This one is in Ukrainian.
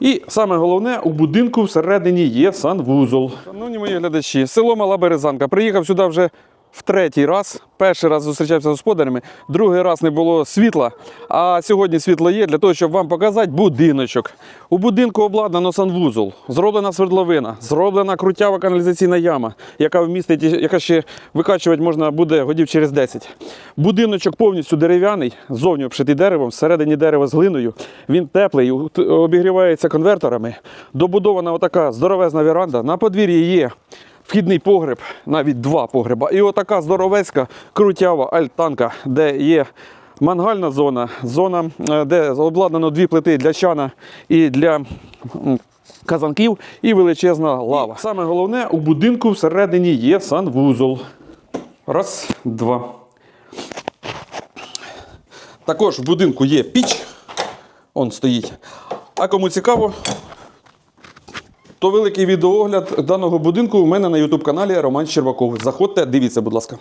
І саме головне, у будинку всередині є санвузол. Шановні мої глядачі, село Мала Березанка. Приїхав сюди вже в третій раз. Перший раз зустрічався з господарями, другий раз не було світла. А сьогодні світло є для того, щоб вам показати будиночок. У будинку обладнано санвузол, зроблена свердловина, зроблена крутява каналізаційна яма, яка вмістить, яка ще викачувати можна буде годів через 10. Будиночок повністю дерев'яний, зовні обшитий деревом, всередині дерево з глиною. Він теплий, обігрівається конверторами. Добудована отака здоровезна веранда. На подвір'ї є вхідний погреб, навіть два погреба. І отака здоровецька крутява альтанка, де є мангальна зона, зона, е, де обладнано дві плити для чана і для. Казанків і величезна лава. Саме головне, у будинку всередині є санвузол. Раз, два. Також в будинку є піч. Он стоїть. А кому цікаво, то великий відеоогляд даного будинку у мене на YouTube каналі Роман Щербаков. Заходьте, дивіться, будь ласка.